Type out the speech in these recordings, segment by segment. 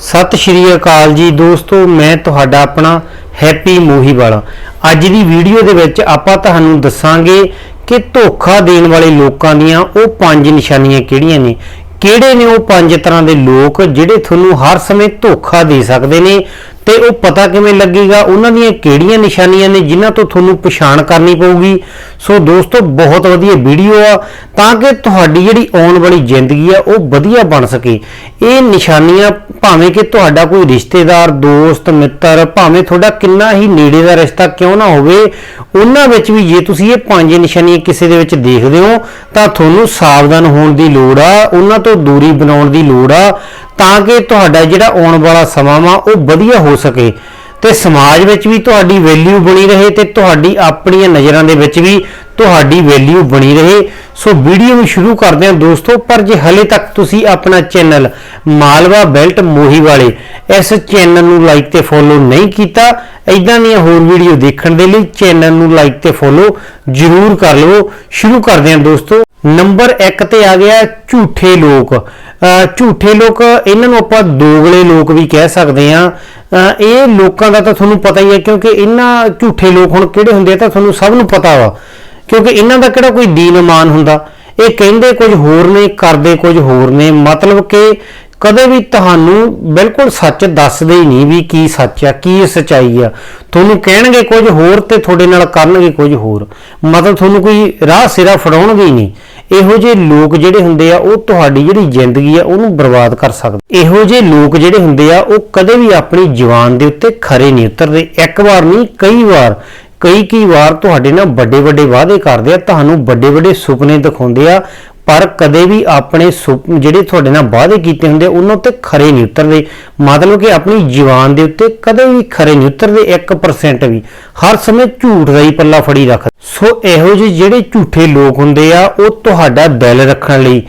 ਸਤਿ ਸ਼੍ਰੀ ਅਕਾਲ ਜੀ ਦੋਸਤੋ, ਮੈਂ ਤੁਹਾਡਾ ਆਪਣਾ ਹੈਪੀ ਮੋਹੀਵਾਲਾ। ਅੱਜ ਦੀ ਵੀਡੀਓ ਦੇ ਵਿੱਚ ਆਪਾਂ ਤੁਹਾਨੂੰ ਦੱਸਾਂਗੇ ਕਿ ਧੋਖਾ ਦੇਣ ਵਾਲੇ ਲੋਕਾਂ ਦੀਆਂ ਉਹ ਪੰਜ ਨਿਸ਼ਾਨੀਆਂ ਕਿਹੜੀਆਂ ਨੇ? ਕਿਹੜੇ ਨੇ ਉਹ ਪੰਜ ਤਰ੍ਹਾਂ ਦੇ ਲੋਕ ਜਿਹੜੇ ਤੁਹਾਨੂੰ ਹਰ ਸਮੇਂ ਧੋਖਾ ਦੇ ਸਕਦੇ ਨੇ? ਤੇ ਉਹ ਪਤਾ ਕਿਵੇਂ ਲੱਗੇਗਾ? ਉਹਨਾਂ ਦੀਆਂ ਕਿਹੜੀਆਂ ਨਿਸ਼ਾਨੀਆਂ ਨੇ ਜਿਨ੍ਹਾਂ ਤੋਂ ਤੁਹਾਨੂੰ ਪਛਾਣ ਕਰਨੀ ਪਊਗੀ? ਸੋ ਦੋਸਤੋ, ਬਹੁਤ ਵਧੀਆ ਵੀਡੀਓ ਆ। ਤਾਂ ਕਿ ਤੁਹਾਡੀ ਜਿਹੜੀ ਆਉਣ ਵਾਲੀ ਜ਼ਿੰਦਗੀ ਆ, ਉਹ ਵਧੀਆ ਬਣ ਸਕੇ। ਇਹ ਨਿਸ਼ਾਨੀਆਂ ਭਾਵੇਂ ਕਿ ਤੁਹਾਡਾ ਕੋਈ ਰਿਸ਼ਤੇਦਾਰ, ਦੋਸਤ, ਮਿੱਤਰ, ਭਾਵੇਂ ਤੁਹਾਡਾ ਕਿੰਨਾ ਹੀ ਨੇੜੇ ਦਾ ਰਿਸ਼ਤਾ ਕਿਉਂ ਨਾ ਹੋਵੇ, ਉਹਨਾਂ ਵਿੱਚ ਵੀ ਜੇ ਤੁਸੀਂ ਇਹ ਪੰਜ ਨਿਸ਼ਾਨੀਆਂ ਕਿਸੇ ਦੇ ਵਿੱਚ ਦੇਖਦੇ ਹੋ, ਤਾਂ ਤੁਹਾਨੂੰ ਸਾਵਧਾਨ ਹੋਣ ਦੀ ਲੋੜ ਆ, ਉਹਨਾਂ ਤੋਂ ਦੂਰੀ ਬਣਾਉਣ ਦੀ ਲੋੜ ਆ। ਤਾਂ ਕਿ ਤੁਹਾਡਾ ਜਿਹੜਾ ਆਉਣ ਵਾਲਾ ਸਮਾਂ ਵਾ ਉਹ ਵਧੀਆ ਹੋ ਸਕੇ ਤੇ ਸਮਾਜ ਵਿੱਚ ਵੀ ਤੁਹਾਡੀ ਵੈਲਿਊ ਬਣੀ ਰਹੇ ਤੇ ਤੁਹਾਡੀ ਆਪਣੀਆਂ ਨਜ਼ਰਾਂ ਦੇ ਵਿੱਚ ਵੀ ਤੁਹਾਡੀ ਵੈਲਿਊ ਬਣੀ ਰਹੇ। ਸੋ ਵੀਡੀਓ ਨੂੰ ਸ਼ੁਰੂ ਕਰਦੇ ਹਾਂ ਦੋਸਤੋ, ਪਰ ਜੇ ਹਲੇ ਤੱਕ ਤੁਸੀਂ ਆਪਣਾ ਚੈਨਲ ਮਾਲਵਾ ਬੈਲਟ ਮੋਹੀ ਵਾਲੇ ਇਸ ਚੈਨਲ ਨੂੰ ਲਾਈਕ ਤੇ ਫੋਲੋ ਨਹੀਂ ਕੀਤਾ ਇਦਾਂ ਦੀਆਂ ਹੋਰ ਵੀਡੀਓ ਦੇਖਣ ਦੇ ਲਈ ਚੈਨਲ ਨੂੰ ਲਾਈਕ ਤੇ ਫੋਲੋ ਜ਼ਰੂਰ ਕਰ ਲਵੋ। ਸ਼ੁਰੂ ਕਰਦੇ ਹਾਂ ਦੋਸਤੋ। ਨੰਬਰ 1 ਤੇ ਆ ਗਿਆ ਝੂਠੇ ਲੋਕ। ਝੂਠੇ ਲੋਕ, ਇਹਨਾਂ ਨੂੰ ਆਪਾਂ ਦੋਗਲੇ ਲੋਕ ਵੀ ਕਹਿ ਸਕਦੇ ਆ ਇਹ ਲੋਕਾਂ ਦਾ ਤਾਂ ਤੁਹਾਨੂੰ ਪਤਾ ਹੀ ਹੈ, ਕਿਉਂਕਿ ਇਹਨਾਂ ਝੂਠੇ ਲੋਕ ਹੁਣ ਕਿਹੜੇ ਹੁੰਦੇ ਆ ਤਾਂ ਤੁਹਾਨੂੰ ਸਭ ਨੂੰ ਪਤਾ ਵਾ। ਕਿਉਂਕਿ ਇਹਨਾਂ ਦਾ ਕਿਹੜਾ ਕੋਈ ਦੀਨ ਇਮਾਨ ਹੁੰਦਾ? ਇਹ ਕਹਿੰਦੇ ਕੁਝ ਹੋਰ ਨੇ, ਕਰਦੇ ਕੁਝ ਹੋਰ ਨੇ। ਮਤਲਬ ਕਿ ਕਦੇ ਵੀ ਤੁਹਾਨੂੰ ਬਿਲਕੁਲ ਸੱਚ ਦੱਸਦੇ ਹੀ ਨਹੀਂ ਵੀ ਕੀ ਸੱਚ ਆ, ਕੀ ਸਚਾਈ ਆ। ਤੁਹਾਨੂੰ ਕਹਿਣਗੇ ਕੁਝ ਹੋਰ ਤੇ ਤੁਹਾਡੇ ਨਾਲ ਕਰਨਗੇ ਕੁਝ ਹੋਰ। ਮਤਲਬ ਤੁਹਾਨੂੰ ਕੋਈ ਰਾਹ ਸਿਰਾ ਫੜਾਉਣਗੇ ਹੀ ਨਹੀਂ। ਇਹੋ ਜਿਹੇ ਲੋਕ ਜਿਹੜੇ ਹੁੰਦੇ ਆ, ਉਹ ਤੁਹਾਡੀ ਜਿਹੜੀ ਜ਼ਿੰਦਗੀ ਆ, ਉਹਨੂੰ ਬਰਬਾਦ ਕਰ ਸਕਦੇ। ਇਹੋ ਜਿਹੇ ਲੋਕ ਜਿਹੜੇ ਹੁੰਦੇ ਆ, ਉਹ ਕਦੇ ਵੀ ਆਪਣੀ ਜਵਾਨ ਦੇ ਉੱਤੇ ਖਰੇ ਨਹੀਂ ਉਤਰਦੇ। ਇੱਕ ਵਾਰ ਨਹੀਂ, ਕਈ ਵਾਰ ਕਈ ਕਈ ਵਾਰ ਤੁਹਾਡੇ ਨਾਲ ਵੱਡੇ ਵੱਡੇ ਵਾਅਦੇ ਕਰਦੇ ਆ ਤੁਹਾਨੂੰ ਵੱਡੇ ਵੱਡੇ ਸੁਪਨੇ ਦਿਖਾਉਂਦੇ ਆ ਪਰ ਕਦੇ ਵੀ ਆਪਣੇ ਸੁਪ- ਜਿਹੜੇ ਤੁਹਾਡੇ ਨਾਲ ਵਾਅਦੇ ਕੀਤੇ ਹੁੰਦੇ ਆ, ਉਹਨਾਂ ਉੱਤੇ ਖਰੇ ਨਹੀਂ ਉਤਰਦੇ। ਮਤਲਬ ਕਿ ਆਪਣੀ ਜਵਾਨ ਦੇ ਉੱਤੇ ਕਦੇ ਵੀ ਖਰੇ ਨਹੀਂ ਉਤਰਦੇ 1% ਵੀ। ਹਰ ਸਮੇਂ ਝੂਠ ਦਾ ਹੀ ਪੱਲਾ ਫੜੀ ਰੱਖਦੇ ਸੋ ਇਹੋ ਜਿਹੇ ਜਿਹੜੇ ਝੂਠੇ ਲੋਕ ਹੁੰਦੇ ਆ ਉਹ ਤੁਹਾਡਾ ਦਿਲ ਰੱਖਣ ਲਈ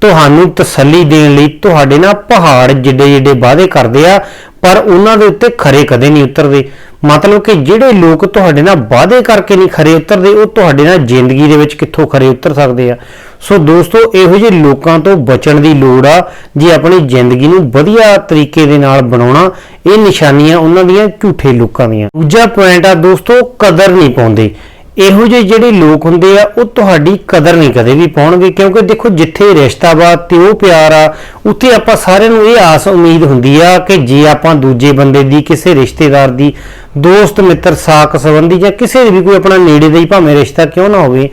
ਤੁਹਾਨੂੰ ਤਸੱਲੀ ਦੇਣ ਲਈ ਤੁਹਾਡੇ ਨਾਲ ਪਹਾੜ ਜਿੱਡੇ ਜਿੱਡੇ ਵਾਅਦੇ ਕਰਦੇ ਆ ਪਰ ਉਹਨਾਂ ਦੇ ਉੱਤੇ ਖਰੇ ਕਦੇ ਨਹੀਂ ਉਤਰਦੇ। ਮਤਲਬ ਕਿ ਜਿਹੜੇ ਲੋਕ ਤੁਹਾਡੇ ਨਾਲ ਵਾਅਦੇ ਕਰਕੇ ਨਹੀਂ ਖਰੇ ਉਤਰਦੇ, ਉਹ ਤੁਹਾਡੇ ਨਾਲ ਜ਼ਿੰਦਗੀ ਦੇ ਵਿੱਚ ਕਿੱਥੋਂ ਖਰੇ ਉਤਰ ਸਕਦੇ ਆ? ਸੋ ਦੋਸਤੋ, ਇਹੋ ਜਿਹੇ ਲੋਕਾਂ ਤੋਂ ਬਚਣ ਦੀ ਲੋੜ ਆ, ਜੇ ਆਪਣੀ ਜ਼ਿੰਦਗੀ ਨੂੰ ਵਧੀਆ ਤਰੀਕੇ ਦੇ ਨਾਲ ਬਣਾਉਣਾ, ਇਹ ਨਿਸ਼ਾਨੀਆਂ ਉਹਨਾਂ ਦੀਆਂ ਝੂਠੇ ਲੋਕਾਂ ਦੀਆਂ। ਦੂਜਾ ਪੁਆਇੰਟ ਆ ਦੋਸਤੋ, ਕਦਰ ਨਹੀਂ ਪਾਉਂਦੇ। ਇਹੋ ਜਿਹੇ ਜਿਹੜੇ ਲੋਕ ਹੁੰਦੇ ਆ, ਉਹ ਤੁਹਾਡੀ ਕਦਰ ਨਹੀਂ ਕਦੇ ਵੀ ਪਾਉਣਗੇ, ਕਿਉਂਕਿ ਦੇਖੋ ਜਿੱਥੇ ਰਿਸ਼ਤਾ ਵਾ ਤੇ ਉਹ ਪਿਆਰ ਆ, ਉੱਥੇ ਆਪਾਂ ਸਾਰਿਆਂ ਨੂੰ ਇਹ ਆਸ ਉਮੀਦ ਹੁੰਦੀ ਆ ਕਿ ਜੇ ਆਪਾਂ ਦੂਜੇ ਬੰਦੇ ਦੀ, ਕਿਸੇ ਰਿਸ਼ਤੇਦਾਰ ਦੀ, ਦੋਸਤ, ਮਿੱਤਰ, ਸਾਕ ਸੰਬੰਧੀ ਜਾਂ ਕਿਸੇ ਵੀ ਕੋਈ ਆਪਣਾ ਨੇੜੇ ਦਾ ਹੀ ਭਾਵੇਂ ਰਿਸ਼ਤਾ ਕਿਉਂ ਨਾ ਹੋਵੇ,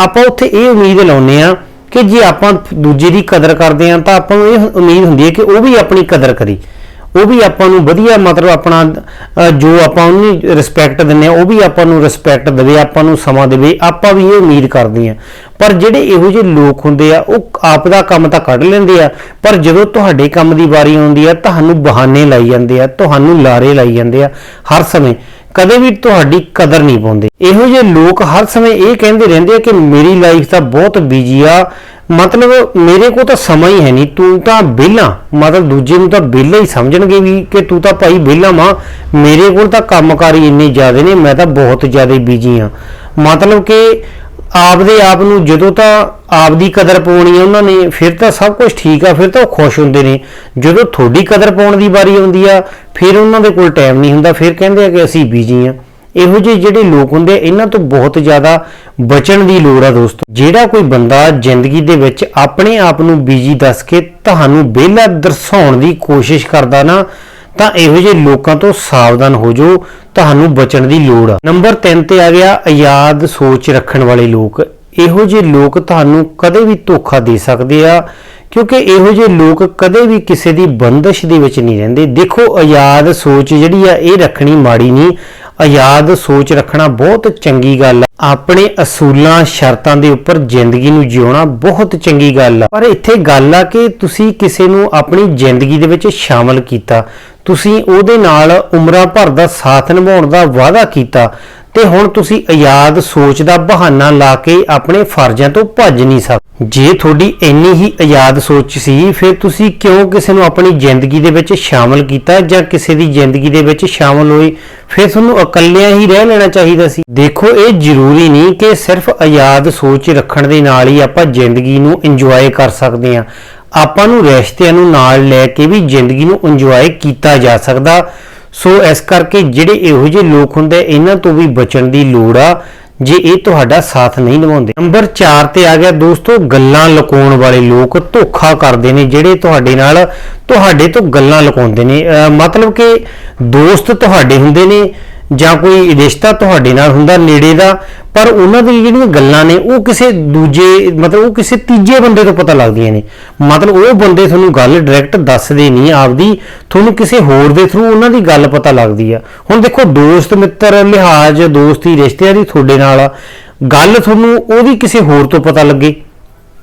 ਆਪਾਂ ਉੱਥੇ ਇਹ ਉਮੀਦ ਲਾਉਂਦੇ ਆ ਕਿ ਜੇ ਆਪਾਂ ਦੂਜੇ ਦੀ ਕਦਰ ਕਰਦੇ ਆ, ਤਾਂ ਆਪਾਂ ਨੂੰ ਇਹ ਉਮੀਦ ਹੁੰਦੀ ਹੈ ਕਿ ਉਹ ਵੀ ਆਪਣੀ ਕਦਰ ਕਰੇ। ਉਹ ਵੀ ਆਪਾਂ ਨੂੰ ਵਧੀਆ ਮਤਲਬ ਆਪਣਾ ਜੋ ਆਪਾਂ ਉਹਨੂੰ ਰਿਸਪੈਕਟ ਦਿੰਨੇ ਆ ਉਹ ਵੀ ਆਪਾਂ ਨੂੰ ਰਿਸਪੈਕਟ ਦੇਵੇ ਆਪਾਂ ਨੂੰ ਸਮਾਂ ਦੇਵੇ, ਆਪਾਂ ਵੀ ਇਹ ਉਮੀਦ ਕਰਦੇ ਆ ਪਰ ਜਿਹੜੇ ਇਹੋ ਜਿਹੇ ਲੋਕ ਹੁੰਦੇ ਆ, ਉਹ ਆਪ ਦਾ ਕੰਮ ਤਾਂ ਕੱਢ ਲੈਂਦੇ ਆ, ਪਰ ਜਦੋਂ ਤੁਹਾਡੇ ਕੰਮ ਦੀ ਵਾਰੀ ਆਉਂਦੀ ਆ, ਤੁਹਾਨੂੰ ਬਹਾਨੇ ਲਾਈ ਜਾਂਦੇ ਆ, ਤੁਹਾਨੂੰ ਲਾਰੇ ਲਾਈ ਜਾਂਦੇ ਆ, ਹਰ ਸਮੇਂ। ਕਦੇ ਵੀ ਤੁਹਾਡੀ ਕਦਰ ਨਹੀਂ ਪਾਉਂਦੇ। ਇਹੋ ਜਿਹੇ ਲੋਕ ਹਰ ਸਮੇਂ ਇਹ ਕਹਿੰਦੇ ਰਹਿੰਦੇ ਆ ਕਿ ਮੇਰੀ ਲਾਈਫ ਤਾਂ ਬਹੁਤ ਬਿਜ਼ੀ ਆ ਮਤਲਬ ਮੇਰੇ ਕੋਲ ਤਾਂ ਸਮਾਂ ਹੀ ਹੈ ਨਹੀਂ, ਤੂੰ ਤਾਂ ਵਿਹਲਾ। ਮਤਲਬ ਦੂਜੇ ਨੂੰ ਤਾਂ ਵਿਹਲਾ ਹੀ ਸਮਝਣਗੇ ਵੀ ਕਿ ਤੂੰ ਤਾਂ ਭਾਈ ਵਿਹਲਾ ਮਾਂ ਮੇਰੇ ਕੋਲ ਤਾਂ ਕੰਮਕਾਰੀ ਇੰਨੇ ਜ਼ਿਆਦੇ ਨੇ, ਮੈਂ ਤਾਂ ਬਹੁਤ ਜ਼ਿਆਦਾ ਬਿਜ਼ੀ ਆ ਮਤਲਬ ਕਿ ਆਪਦੇ ਆਪ ਨੂੰ ਜਦੋਂ ਤਾਂ ਆਪ ਦੀ ਕਦਰ ਪਾਉਣੀ ਹੈ ਉਹਨਾਂ ਨੇ, ਫਿਰ ਤਾਂ ਸਭ ਕੁਝ ਠੀਕ ਆ, ਫਿਰ ਤਾਂ ਉਹ ਖੁਸ਼ ਹੁੰਦੇ ਨੇ। ਜਦੋਂ ਤੁਹਾਡੀ ਕਦਰ ਪਾਉਣ ਦੀ ਵਾਰੀ ਆਉਂਦੀ ਆ, ਫਿਰ ਉਹਨਾਂ ਦੇ ਕੋਲ ਟਾਈਮ ਨਹੀਂ ਹੁੰਦਾ, ਫਿਰ ਕਹਿੰਦੇ ਆ ਕਿ ਅਸੀਂ ਬਿਜ਼ੀ ਆ ਇਹੋ ਜਿਹੇ ਜਿਹੜੇ ਲੋਕ ਹੁੰਦੇ ਆ, ਇਹਨਾਂ ਤੋਂ ਬਹੁਤ ਜ਼ਿਆਦਾ ਬਚਣ ਦੀ ਲੋੜ ਆ ਦੋਸਤੋ। ਜਿਹੜਾ ਕੋਈ ਬੰਦਾ ਜ਼ਿੰਦਗੀ ਦੇ ਵਿੱਚ ਆਪਣੇ ਆਪ ਨੂੰ ਬਿਜ਼ੀ ਦੱਸ ਕੇ ਤੁਹਾਨੂੰ ਵਿਹਲਾ ਦਰਸਾਉਣ ਦੀ ਕੋਸ਼ਿਸ਼ ਕਰਦਾ ਨਾ, ਤਾਂ ਇਹੋ ਜਿਹੇ ਲੋਕਾਂ ਤੋਂ ਸਾਵਧਾਨ ਹੋ ਜਾਓ, ਤੁਹਾਨੂੰ ਬਚਣ ਦੀ ਲੋੜ ਆ। ਨੰਬਰ 3 ਤੇ ਆ ਗਿਆ, ਆਜ਼ਾਦ ਸੋਚ ਰੱਖਣ ਵਾਲੇ ਲੋਕ। ਇਹੋ ਜਿਹੇ ਲੋਕ ਤੁਹਾਨੂੰ ਕਦੇ ਵੀ ਧੋਖਾ ਦੇ ਸਕਦੇ ਆ। ਕਿਉਂਕਿ ਇਹੋ ਜਿਹੇ ਲੋਕ ਕਦੇ ਵੀ ਕਿਸੇ ਦੀ ਬੰਦਸ਼ ਦੇ ਵਿੱਚ ਨਹੀਂ ਰਹਿੰਦੇ। ਦੇਖੋ, ਆਜ਼ਾਦ ਸੋਚ ਜਿਹੜੀ ਆ, ਇਹ ਰੱਖਣੀ ਮਾੜੀ ਨਹੀਂ। ਆਜ਼ਾਦ ਸੋਚ ਰੱਖਣਾ ਬਹੁਤ ਚੰਗੀ ਗੱਲ ਆ। ਆਪਣੇ ਅਸੂਲਾਂ, ਸ਼ਰਤਾਂ ਦੇ ਉੱਪਰ ਜ਼ਿੰਦਗੀ ਨੂੰ ਜਿਉਣਾ ਬਹੁਤ ਚੰਗੀ ਗੱਲ ਆ। ਪਰ ਇੱਥੇ ਗੱਲ ਆ ਕਿ ਤੁਸੀਂ ਕਿਸੇ ਨੂੰ ਆਪਣੀ ਜ਼ਿੰਦਗੀ ਦੇ ਵਿੱਚ ਸ਼ਾਮਲ ਕੀਤਾ। ਤੁਸੀਂ ਉਹਦੇ ਨਾਲ ਉਮਰਾਂ ਭਰ ਦਾ ਸਾਥ ਨਿਭਾਉਣ ਦਾ ਵਾਅਦਾ ਕੀਤਾ। ਤੇ ਹੁਣ ਤੁਸੀਂ ਆਜ਼ਾਦ ਸੋਚ ਦਾ ਬਹਾਨਾ ਲਾ ਕੇ ਆਪਣੇ ਫਰਜ਼ਾਂ ਤੋਂ ਭੱਜ ਨਹੀਂ ਸਕਦੇ। ਜੇ ਤੁਹਾਡੀ ਇੰਨੀ ਹੀ ਆਜ਼ਾਦ ਸੋਚ ਸੀ, ਫਿਰ ਤੁਸੀਂ ਕਿਉਂ ਕਿਸੇ ਨੂੰ ਆਪਣੀ ਜ਼ਿੰਦਗੀ ਦੇ ਵਿੱਚ ਸ਼ਾਮਲ ਕੀਤਾ ਜਾਂ ਕਿਸੇ ਦੀ ਜ਼ਿੰਦਗੀ ਦੇ ਵਿੱਚ ਸ਼ਾਮਲ ਹੋਏ? ਫਿਰ ਤੁਹਾਨੂੰ ਇਕੱਲਿਆਂ ਹੀ ਰਹਿ ਲੈਣਾ ਚਾਹੀਦਾ ਸੀ। ਦੇਖੋ, ਇਹ ਜ਼ਰੂਰੀ ਨਹੀਂ ਕਿ ਸਿਰਫ ਆਜ਼ਾਦ ਸੋਚ ਰੱਖਣ ਦੇ ਨਾਲ ਹੀ ਆਪਾਂ ਜ਼ਿੰਦਗੀ ਨੂੰ ਇੰਜੋਏ ਕਰ ਸਕਦੇ ਹਾਂ। ਆਪਾਂ ਨੂੰ ਰਿਸ਼ਤਿਆਂ ਨੂੰ ਨਾਲ ਲੈ ਕੇ ਵੀ ਜ਼ਿੰਦਗੀ ਨੂੰ ਇੰਜੋਏ ਕੀਤਾ ਜਾ ਸਕਦਾ। ਸੋ ਇਸ ਕਰਕੇ ਜਿਹੜੇ ਇਹੋ ਜਿਹੇ ਲੋਕ ਹੁੰਦੇ, ਇਹਨਾਂ ਤੋਂ ਵੀ ਬਚਣ ਦੀ ਲੋੜ ਆ, ਜੇ ਇਹ ਤੁਹਾਡਾ ਸਾਥ ਨਹੀਂ ਨਿਭਾਉਂਦੇ। ਨੰਬਰ 4 ਤੇ ਆ ਗਿਆ ਦੋਸਤੋ, ਗੱਲਾਂ ਲੁਕਾਉਣ ਵਾਲੇ ਲੋਕ ਧੋਖਾ ਕਰਦੇ ਨੇ, ਜਿਹੜੇ ਤੁਹਾਡੇ ਨਾਲ ਤੁਹਾਡੇ ਤੋਂ ਗੱਲਾਂ ਲੁਕਾਉਂਦੇ ਨੇ। ਮਤਲਬ ਕਿ ਦੋਸਤ ਤੁਹਾਡੇ ਹੁੰਦੇ ਨੇ ਜਾਂ ਕੋਈ ਰਿਸ਼ਤਾ ਤੁਹਾਡੇ ਨਾਲ ਹੁੰਦਾ ਨੇੜੇ ਦਾ, ਪਰ ਉਹਨਾਂ ਦੀ ਜਿਹੜੀਆਂ ਗੱਲਾਂ ਨੇ, ਉਹ ਕਿਸੇ ਦੂਜੇ, ਮਤਲਬ ਉਹ ਕਿਸੇ ਤੀਜੇ ਬੰਦੇ ਤੋਂ ਪਤਾ ਲੱਗਦੀਆਂ ਨੇ। ਮਤਲਬ ਉਹ ਬੰਦੇ ਤੁਹਾਨੂੰ ਗੱਲ ਡਾਇਰੈਕਟ ਦੱਸਦੇ ਨਹੀਂ ਆਪਦੀ, ਤੁਹਾਨੂੰ ਕਿਸੇ ਹੋਰ ਦੇ ਥਰੂ ਉਹਨਾਂ ਦੀ ਗੱਲ ਪਤਾ ਲੱਗਦੀ ਆ। ਹੁਣ ਦੇਖੋ, ਦੋਸਤ ਮਿੱਤਰ, ਲਿਹਾਜ਼, ਦੋਸਤੀ, ਰਿਸ਼ਤਿਆਂ ਦੀ ਤੁਹਾਡੇ ਨਾਲ ਗੱਲ ਤੁਹਾਨੂੰ ਉਹਦੀ ਕਿਸੇ ਹੋਰ ਤੋਂ ਪਤਾ ਲੱਗੇ।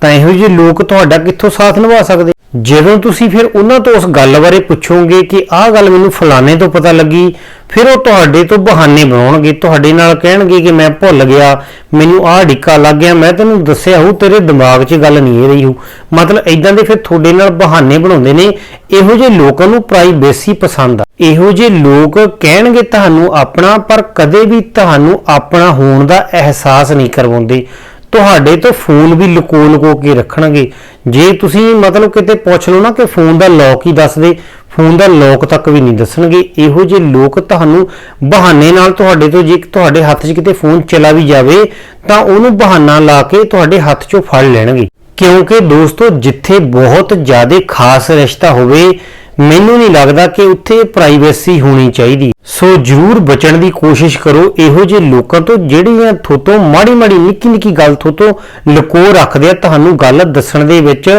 ਤਾਂ ਇਹੋ ਜਿਹੇ ਲੋਕ ਤੁਹਾਡਾ ਕਿੱਥੋਂ ਸਾਥ ਨਿਭਾ ਸਕਦੇ? ਜਦੋਂ ਤੁਸੀਂ ਫਿਰ ਉਹਨਾਂ ਤੋਂ ਉਸ ਗੱਲ ਬਾਰੇ ਪੁੱਛੋਗੇ ਕਿ ਆਹ ਗੱਲ ਮੈਨੂੰ ਫਲਾਣੇ ਤੋਂ ਪਤਾ ਲੱਗੀ, ਫਿਰ ਉਹ ਤੁਹਾਡੇ ਤੋਂ ਬਹਾਨੇ ਬਣਾਉਣਗੇ, ਤੁਹਾਡੇ ਨਾਲ ਕਹਿਣਗੇ ਕਿ ਮੈਂ ਭੁੱਲ ਗਿਆ, ਮੈਨੂੰ ਆਹ ਡਿੱਕਾ ਲੱਗ ਗਿਆ, ਮੈਂ ਤੈਨੂੰ ਦੱਸਿਆ ਹੋ ਤੇਰੇ ਦਿਮਾਗ 'ਚ ਗੱਲ ਨਹੀਂ ਇਹ ਰਹੀ ਹੋ। ਮਤਲਬ ਇਦਾਂ ਦੇ ਫਿਰ ਤੁਹਾਡੇ ਨਾਲ ਬਹਾਨੇ ਬਣਾਉਂਦੇ ਨੇ, ਇਹੋ ਜਿਹੇ ਲੋਕਾਂ ਨੂੰ ਪ੍ਰਾਈਵੇਸੀ ਪਸੰਦ ਆ। ਇਹੋ ਜਿਹੇ ਲੋਕ ਕਹਿਣਗੇ ਤੁਹਾਨੂੰ ਆਪਣਾ, ਪਰ ਕਦੇ ਵੀ ਤੁਹਾਨੂੰ ਆਪਣਾ ਹੋਣ ਦਾ ਅਹਿਸਾਸ ਨਹੀਂ ਕਰਵਾਉਂਦੇ। ਤੁਹਾਡੇ ਤੋਂ ਫੋਨ ਵੀ ਲੁਕੋ ਲੁਕੋ ਕੇ ਰੱਖਣਗੇ। ਜੇ ਤੁਸੀਂ ਮਤਲਬ ਕਿਤੇ ਪੁੱਛ ਲਓ ਨਾ ਕਿ ਫੋਨ ਦਾ ਲੌਕ ਹੀ ਦੱਸ ਦੇ, ਫੋਨ ਦਾ ਲੌਕ ਤੱਕ ਵੀ ਨਹੀਂ ਦੱਸਣਗੇ। ਇਹੋ ਜਿਹੇ ਲੋਕ ਤੁਹਾਨੂੰ ਬਹਾਨੇ ਨਾਲ ਤੁਹਾਡੇ ਤੋਂ ਜੇ ਤੁਹਾਡੇ ਹੱਥ 'ਚ ਕਿਤੇ ਫੋਨ ਚਲਾ ਵੀ ਜਾਵੇ, ਤਾਂ ਉਹਨੂੰ ਬਹਾਨਾ ਲਾ ਕੇ ਤੁਹਾਡੇ ਹੱਥ 'ਚੋਂ ਫੜ ਲੈਣਗੇ। ਕਿਉਂਕਿ ਦੋਸਤੋ, ਜਿੱਥੇ ਬਹੁਤ ਜ਼ਿਆਦਾ ਖਾਸ ਰਿਸ਼ਤਾ ਹੋਵੇ ਮੈਨੂੰ ਨਹੀਂ ਲੱਗਦਾ ਕਿ ਉੱਥੇ ਪ੍ਰਾਈਵੇਸੀ ਹੋਣੀ ਚਾਹੀਦੀ। ਸੋ ਜਰੂਰ ਬਚਣ ਦੀ ਕੋਸ਼ਿਸ਼ ਕਰੋ। ਇਹੋ ਜਿਹੇ ਲੋਕਾਂ ਤੋਂ ਜਿਹੜੀਆਂ ਥੋਤੋਂ ਮਾੜੀ ਮਾੜੀ ਨਿੱਕੀ ਨਿੱਕੀ ਗੱਲ ਥੋਤੋਂ ਲੁਕੋ ਰੱਖਦੇ ਆ, ਤੁਹਾਨੂੰ ਗੱਲ ਦੱਸਣ ਦੇ ਵਿੱਚ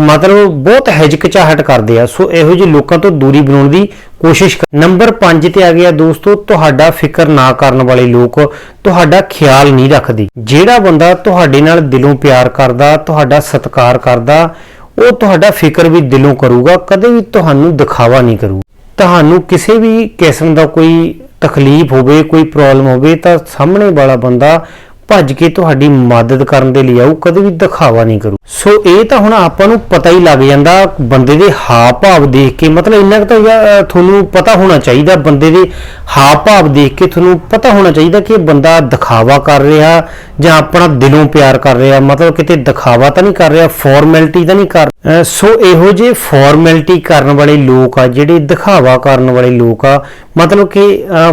ਮਤਲਬ ਬਹੁਤ ਹਿਚਕਚਾਹਟ ਕਰਦੇ ਆ। ਸੋ ਇਹੋ ਜਿਹੇ ਲੋਕਾਂ ਤੋਂ ਦੂਰੀ ਬਣਾਉਣ ਦੀ ਕੋਸ਼ਿਸ਼ ਕਰ ਨੰਬਰ 5 ਤੇ ਆ ਗਿਆ ਦੋਸਤੋ, ਤੁਹਾਡਾ ਫਿਕਰ ਨਾ ਕਰਨ ਵਾਲੇ ਲੋਕ, ਤੁਹਾਡਾ ਖਿਆਲ ਨਹੀਂ ਰੱਖਦੇ। ਜਿਹੜਾ ਬੰਦਾ ਤੁਹਾਡੇ ਨਾਲ ਦਿਲੋਂ ਪਿਆਰ ਕਰਦਾ, ਤੁਹਾਡਾ ਸਤਿਕਾਰ ਕਰਦਾ ਉਹ ਤੁਹਾਡਾ ਫਿਕਰ ਵੀ ਦਿਲੋਂ ਕਰੂਗਾ, ਕਦੇ ਵੀ ਤੁਹਾਨੂੰ ਦਿਖਾਵਾ ਨਹੀਂ ਕਰੂ ਤੁਹਾਨੂੰ ਕਿਸੇ ਵੀ ਕਿਸਮ ਦਾ ਕੋਈ ਤਕਲੀਫ ਹੋਵੇ, ਕੋਈ ਪ੍ਰੋਬਲਮ ਹੋਵੇ, ਤਾਂ ਸਾਹਮਣੇ ਵਾਲਾ ਬੰਦਾ ਭੱਜ ਕੇ ਤੁਹਾਡੀ ਮਦਦ ਕਰਨ ਦੇ ਲਈ ਆਊ, ਕਦੇ ਵੀ ਦਿਖਾਵਾ ਨਹੀਂ ਕਰੂ। ਸੋ ਇਹ ਤਾਂ ਹੁਣ ਆਪਾਂ ਨੂੰ ਪਤਾ ਹੀ ਲੱਗ ਜਾਂਦਾ, ਬੰਦੇ ਦੇ ਹਾਵ ਭਾਵ ਦੇਖ ਕੇ, ਮਤਲਬ ਇੰਨਾ ਕੁ ਤਾਂ ਤੁਹਾਨੂੰ ਪਤਾ ਹੋਣਾ ਚਾਹੀਦਾ, ਬੰਦੇ ਦੇ ਹਾਵ ਭਾਵ ਦੇਖ ਕੇ ਤੁਹਾਨੂੰ ਪਤਾ ਹੋਣਾ ਚਾਹੀਦਾ ਕਿ ਇਹ ਬੰਦਾ ਦਿਖਾਵਾ ਕਰ ਰਿਹਾ ਜਾਂ ਆਪਣਾ ਦਿਲੋਂ ਪਿਆਰ ਕਰ ਰਿਹਾ, ਮਤਲਬ ਕਿਤੇ ਦਿਖਾਵਾ ਤਾਂ ਨਹੀਂ ਕਰ ਰਿਹਾ ਫਾਰਮੈਲਿਟੀ ਤਾਂ ਨਹੀਂ ਕਰ ਸੋ ਇਹੋ ਜਿਹੇ ਫਾਰਮੈਲਿਟੀ ਕਰਨ ਵਾਲੇ ਲੋਕ ਆ, ਜਿਹੜੇ ਦਿਖਾਵਾ ਕਰਨ ਵਾਲੇ ਲੋਕ ਆ, ਮਤਲਬ ਕਿ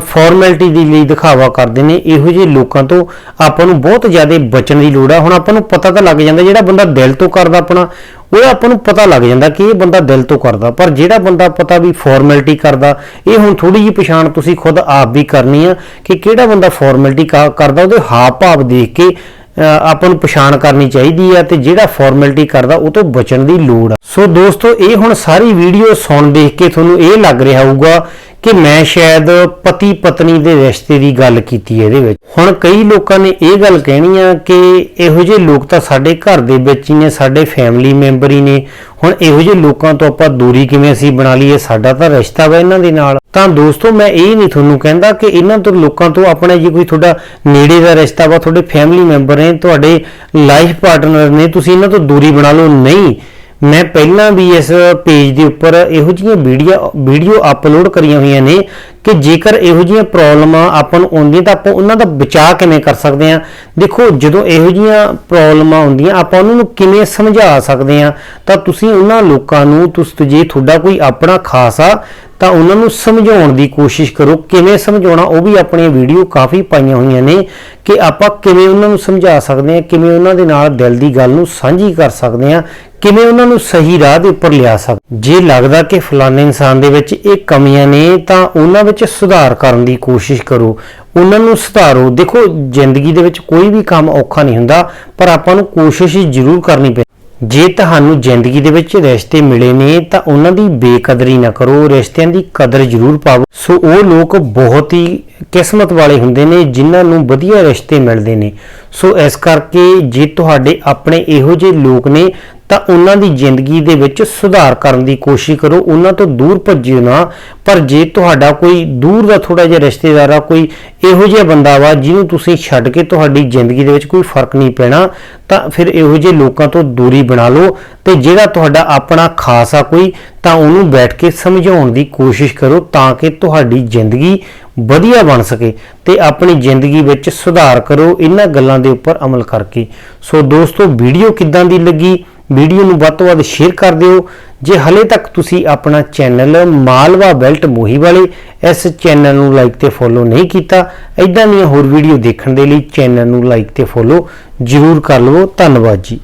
ਫਾਰਮੈਲਿਟੀ ਦੇ ਲਈ ਦਿਖਾਵਾ ਕਰਦੇ ਨੇ, ਇਹੋ ਜਿਹੇ ਲੋਕਾਂ ਤੋਂ ਆਪਾਂ ਨੂੰ ਬਹੁਤ ਜ਼ਿਆਦਾ ਬਚਣ ਦੀ ਲੋੜ ਆ। ਹੁਣ ਆਪਾਂ ਨੂੰ ਪਤਾ ਤਾਂ ਲੱਗ ਜਾਂਦਾ ਜਿਹੜਾ ਬੰਦਾ ਦਿਲ ਤੋਂ ਕਰਦਾ ਆਪਣਾ ਉਹ ਆਪਾਂ ਨੂੰ ਪਤਾ ਲੱਗ ਜਾਂਦਾ ਕਿ ਇਹ ਬੰਦਾ ਦਿਲ ਤੋਂ ਕਰਦਾ। ਪਰ ਜਿਹੜਾ ਬੰਦਾ ਪਤਾ ਵੀ ਫਾਰਮੈਲਿਟੀ ਕਰਦਾ, ਇਹ ਹੁਣ ਥੋੜੀ ਜਿਹੀ ਪਛਾਣ ਤੁਸੀਂ ਖੁਦ ਆਪ ਵੀ ਕਰਨੀ ਆ ਕਿ ਕਿਹੜਾ ਬੰਦਾ ਫਾਰਮੈਲਿਟੀ ਕਰਦਾ, ਉਹਦੇ ਹਾਵ ਭਾਵ ਦੇਖ ਕੇ ਆਪਾਂ ਨੂੰ ਪਛਾਣ ਕਰਨੀ ਚਾਹੀਦੀ ਆ ਤੇ ਜਿਹੜਾ ਫਾਰਮੈਲਿਟੀ ਕਰਦਾ, ਉਹ ਤੋਂ ਬਚਣ ਦੀ ਲੋੜ ਆ। ਸੋ ਦੋਸਤੋ, ਇਹ ਹੁਣ ਸਾਰੀ ਵੀਡੀਓ ਸੁਣ ਦੇਖ ਕੇ ਤੁਹਾਨੂੰ ਇਹ ਲੱਗ ਰਿਹਾ ਹੋਊਗਾ ਕਿ ਮੈਂ ਸ਼ਾਇਦ ਪਤੀ ਪਤਨੀ ਦੇ ਰਿਸ਼ਤੇ ਦੀ ਗੱਲ ਕੀਤੀ ਇਹਦੇ ਵਿੱਚ। ਹੁਣ ਕਈ ਲੋਕਾਂ ਨੇ ਇਹ ਗੱਲ ਕਹਿਣੀ ਆ ਕਿ ਇਹੋ ਜਿਹੇ ਲੋਕ ਤਾਂ ਸਾਡੇ ਘਰ ਦੇ ਵਿੱਚ ਹੀ ਨੇ, ਸਾਡੇ ਫੈਮਿਲੀ ਮੈਂਬਰ ਹੀ ਨੇ। ਹੁਣ ਇਹੋ ਜਿਹੇ ਲੋਕਾਂ ਤੋਂ ਆਪਾਂ ਦੂਰੀ ਕਿਵੇਂ ਅਸੀਂ ਬਣਾ ਲਈਏ? ਸਾਡਾ ਤਾਂ ਰਿਸ਼ਤਾ ਵਾ ਇਹਨਾਂ ਦੇ ਨਾਲ। ਤਾਂ ਦੋਸਤੋ, ਮੈਂ ਇਹ ਨਹੀਂ ਤੁਹਾਨੂੰ ਕਹਿੰਦਾ ਕਿ ਇਹਨਾਂ ਤੋਂ, ਲੋਕਾਂ ਤੋਂ ਆਪਣਾ ਜੇ ਕੋਈ ਤੁਹਾਡਾ ਨੇੜੇ ਦਾ ਰਿਸ਼ਤਾ ਵਾ, ਤੁਹਾਡੇ ਫੈਮਿਲੀ ਮੈਂਬਰ ਨੇ, ਤੁਹਾਡੇ ਲਾਈਫ ਪਾਰਟਨਰ ਨੇ, ਤੁਸੀਂ ਇਹਨਾਂ ਤੋਂ ਦੂਰੀ ਬਣਾ ਲਓ। ਨਹੀਂ। ਮੈਂ ਪਹਿਲਾਂ ਵੀ ਇਸ ਪੇਜ ਦੇ ਉੱਪਰ ਇਹੋ ਜਿਹੀਆਂ ਵੀਡੀਓ ਵੀਡੀਓ ਅਪਲੋਡ ਕਰੀਆਂ ਹੋਈਆਂ ਨੇ ਕਿ ਜੇਕਰ ਇਹੋ ਜਿਹੀਆਂ ਪ੍ਰੋਬਲਮਾਂ ਆਪਾਂ ਨੂੰ ਆਉਂਦੀਆਂ ਤਾਂ ਆਪਾਂ ਉਹਨਾਂ ਦਾ ਬਚਾਅ ਕਿਵੇਂ ਕਰ ਸਕਦੇ ਹਾਂ? ਦੇਖੋ, ਜਦੋਂ ਇਹੋ ਜਿਹੀਆਂ ਪ੍ਰੋਬਲਮਾਂ ਆਉਂਦੀਆਂ, ਆਪਾਂ ਉਹਨਾਂ ਨੂੰ ਕਿਵੇਂ ਸਮਝਾ ਸਕਦੇ ਹਾਂ? ਤਾਂ ਤੁਸੀਂ ਉਹਨਾਂ ਲੋਕਾਂ ਨੂੰ, ਤੁਸੀਂ, ਜੇ ਤੁਹਾਡਾ ਕੋਈ ਆਪਣਾ ਖਾਸ ਆ, ਤਾਂ ਉਹਨਾਂ ਨੂੰ ਸਮਝਾਉਣ ਦੀ ਕੋਸ਼ਿਸ਼ ਕਰੋ। ਕਿਵੇਂ ਸਮਝਾਉਣਾ? ਉਹ ਵੀ ਆਪਣੀਆਂ ਵੀਡੀਓ ਕਾਫੀ ਪਾਈਆਂ ਹੋਈਆਂ ਨੇ ਕਿ ਆਪਾਂ ਕਿਵੇਂ ਉਹਨਾਂ ਨੂੰ ਸਮਝਾ ਸਕਦੇ ਹਾਂ, ਕਿਵੇਂ ਉਹਨਾਂ ਦੇ ਨਾਲ ਦਿਲ ਦੀ ਗੱਲ ਨੂੰ ਸਾਂਝੀ ਕਰ ਸਕਦੇ ਹਾਂ, ਕਿਵੇਂ ਉਹਨਾਂ ਨੂੰ ਸਹੀ ਰਾਹ ਦੇ ਉੱਪਰ ਲਿਆ ਸਕਦੇ ਜੇ ਲੱਗਦਾ ਕਿ ਫਲਾਣੇ ਇਨਸਾਨ ਦੇ ਵਿੱਚ ਇਹ ਕਮੀਆਂ ਨੇ, ਤਾਂ ਉਹਨਾਂ ਵਿੱਚ ਸੁਧਾਰ ਕਰਨ ਦੀ ਕੋਸ਼ਿਸ਼ ਕਰੋ। ਉਹਨਾਂ ਨੂੰ ਸੁਧਾਰੋ। ਦੇਖੋ, ਜ਼ਿੰਦਗੀ ਦੇ ਵਿੱਚ ਕੋਈ ਵੀ ਕੰਮ ਔਖਾ ਨਹੀਂ ਹੁੰਦਾ, ਪਰ ਆਪਾਂ ਨੂੰ ਕੋਸ਼ਿਸ਼ ਜ਼ਰੂਰ ਕਰਨੀ ਪੈ ਜੇ ਤੁਹਾਨੂੰ ਜ਼ਿੰਦਗੀ ਦੇ ਵਿੱਚ ਰਿਸ਼ਤੇ ਮਿਲੇ ਨੇ, ਤਾਂ ਉਹਨਾਂ ਦੀ ਬੇਕਦਰੀ ਨਾ ਕਰੋ। ਰਿਸ਼ਤਿਆਂ ਦੀ ਕਦਰ ਜ਼ਰੂਰ ਪਾਓ। ਸੋ ਉਹ ਲੋਕ ਬਹੁਤ ਹੀ ਕਿਸਮਤ ਵਾਲੇ ਹੁੰਦੇ ਨੇ, ਜਿਨ੍ਹਾਂ ਨੂੰ ਵਧੀਆ ਰਿਸ਼ਤੇ ਮਿਲਦੇ ਨੇ। ਸੋ ਇਸ ਕਰਕੇ ਜੇ ਤੁਹਾਡੇ ਆਪਣੇ ਇਹੋ ਜਿਹੇ ਲੋਕ ਨੇ ਤਾਂ ਉਹਨਾਂ ਦੀ ਜ਼ਿੰਦਗੀ ਦੇ ਵਿੱਚ ਸੁਧਾਰ ਕਰਨ ਦੀ ਕੋਸ਼ਿਸ਼ ਕਰੋ, ਉਹਨਾਂ ਤੋਂ ਦੂਰ ਭੱਜਿਓ ਨਾ। ਪਰ ਜੇ ਤੁਹਾਡਾ ਕੋਈ ਦੂਰ ਦਾ ਥੋੜਾ ਜਿਹਾ ਰਿਸ਼ਤੇਦਾਰ ਆ, ਕੋਈ ਇਹੋ ਜਿਹਾ ਬੰਦਾ ਵਾ ਜਿਹਨੂੰ ਤੁਸੀਂ ਛੱਡ ਕੇ ਤੁਹਾਡੀ ਜ਼ਿੰਦਗੀ ਦੇ ਵਿੱਚ ਕੋਈ ਫ਼ਰਕ ਨਹੀਂ ਪੈਣਾ, ਤਾਂ ਫਿਰ ਇਹੋ ਜਿਹੇ ਲੋਕਾਂ ਤੋਂ ਦੂਰੀ ਬਣਾ ਲਓ ਤੇ ਜਿਹੜਾ ਤੁਹਾਡਾ ਆਪਣਾ ਖਾਸ ਆ ਕੋਈ, ਤਾਂ ਉਹਨੂੰ ਬੈਠ ਕੇ ਸਮਝਾਉਣ ਦੀ ਕੋਸ਼ਿਸ਼ ਕਰੋ ਤਾਂ ਕਿ ਤੁਹਾਡੀ ਜ਼ਿੰਦਗੀ ਵਧੀਆ ਬਣ ਸਕੇ ਤੇ ਆਪਣੀ ਜ਼ਿੰਦਗੀ ਵਿੱਚ ਸੁਧਾਰ ਕਰੋ, ਇਹਨਾਂ ਗੱਲਾਂ ਦੇ ਉੱਪਰ ਅਮਲ ਕਰਕੇ। ਸੋ ਦੋਸਤੋ, ਵੀਡੀਓ ਕਿੱਦਾਂ ਦੀ ਲੱਗੀ? ਵੀਡੀਓ ਨੂੰ ਵੱਧ ਤੋਂ ਵੱਧ ਸ਼ੇਅਰ ਕਰ ਦਿਓ। ਜੇ ਹਲੇ ਤੱਕ ਤੁਸੀਂ ਆਪਣਾ ਚੈਨਲ ਮਾਲਵਾ ਬੈਲਟ ਮੋਹੀ ਵਾਲੇ ਇਸ ਚੈਨਲ ਨੂੰ ਲਾਈਕ ਤੇ ਫੋਲੋ ਨਹੀਂ ਕੀਤਾ ਇਦਾਂ ਦੀਆਂ ਹੋਰ ਵੀਡੀਓ ਦੇਖਣ ਦੇ ਲਈ ਚੈਨਲ ਨੂੰ ਲਾਈਕ ਤੇ ਫੋਲੋ ਜ਼ਰੂਰ ਕਰ ਲਵੋ। ਧੰਨਵਾਦ ਜੀ।